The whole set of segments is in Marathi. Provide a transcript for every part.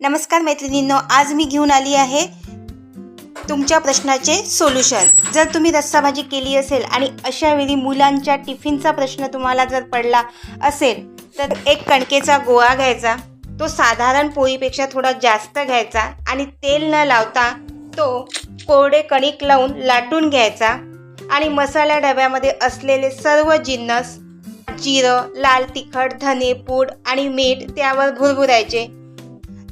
नमस्कार मैत्रिणींनो आज मी घेऊन आली आहे तुमच्या प्रश्नाचे सोल्युशन जर तुम्ही रस्सा भाजी केली असेल आणि अशा वेळी मुलांच्या टिफिनचा प्रश्न तुम्हाला जर पडला असेल तर एक कणकेचा गोळा घ्यायचा तो साधारण पोळीपेक्षा थोडा जास्त घ्यायचा आणि तेल न लावता तो कोरडे कणिक लावून लाटून घ्यायचा आणि मसाल्या डब्यामध्ये असलेले सर्व जिन्नस जिरं लाल तिखट धने पूड आणि मीठ त्यावर भुरभुरायचे.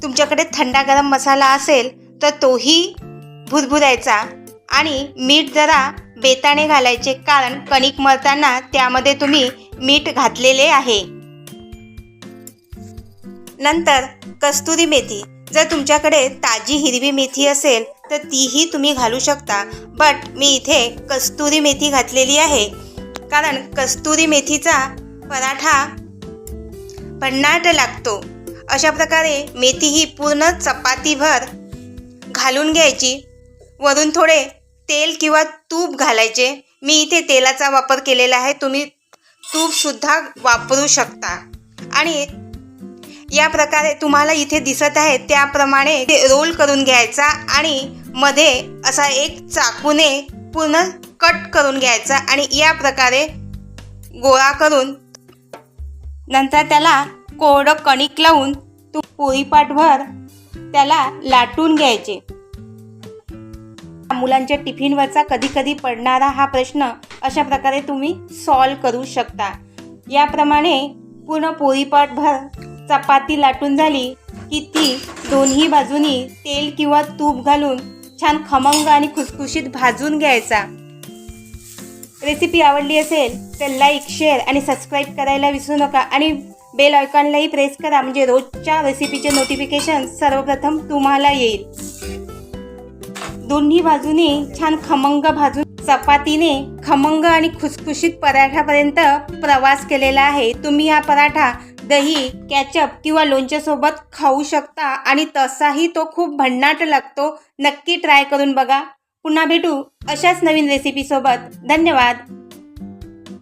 तुमच्याकडे थंडा गरम मसाला असेल तर तोही भुरभुरायचा आणि मीठ जरा बेताने घालायचे कारण कणिक मळताना त्यामध्ये तुम्ही मीठ घातलेले आहे. नंतर कस्तुरी मेथी. जर तुमच्याकडे ताजी हिरवी मेथी असेल तर तीही तुम्ही घालू शकता. बट मी इथे कस्तुरी मेथी घातलेली आहे. कारण कस्तुरी मेथीचा पराठा भन्नाट लागतो. अशा प्रकारे मेथी ही पूर्ण चपातीभर घालून घ्यायची. वरून थोडे तेल किंवा तूप घालायचे. मी इथे तेलाचा वापर केलेला आहे. तुम्ही तूपसुद्धा वापरू शकता. आणि या प्रकारे तुम्हाला इथे दिसत आहे. त्याप्रमाणे ते रोल करून घ्यायचा आणि मध्ये असा एक चाकूने पूर्ण कट करून घ्यायचा आणि या प्रकारे गोळा करून नंतर त्याला कोरडं कणिक लावून तू पोळीपाठभर त्याला लाटून घ्यायचे. मुलांच्या टिफिनवरचा कधी कधी पडणारा हा प्रश्न अशा प्रकारे तुम्ही सॉल्व करू शकता. याप्रमाणे पूर्ण पोळीपाठभर चपाती लाटून झाली की ती दोन्ही बाजूनी तेल किंवा तूप घालून छान खमंग आणि खुसखुशीत भाजून घ्यायचा. रेसिपी आवडली असेल तर लाईक शेअर आणि सबस्क्राईब करायला विसरू नका आणि बेल आयकॉनलाही प्रेस करा. म्हणजे रोजच्या रेसिपीचे नोटिफिकेशन सर्वप्रथम तुम्हाला येईल. दोन्ही बाजूने छान खमंग भाजून चपातीने खमंग आणि खुसखुशीत पराठ्यापर्यंत प्रवास केलेला आहे. तुम्ही हा पराठा दही कॅचअप किंवा लोणच्यासोबत खाऊ शकता आणि तसाही तो खूप भन्नाट लागतो. नक्की ट्राय करून बघा. पुन्हा भेटू अशाच नवीन रेसिपीसोबत धन्यवाद.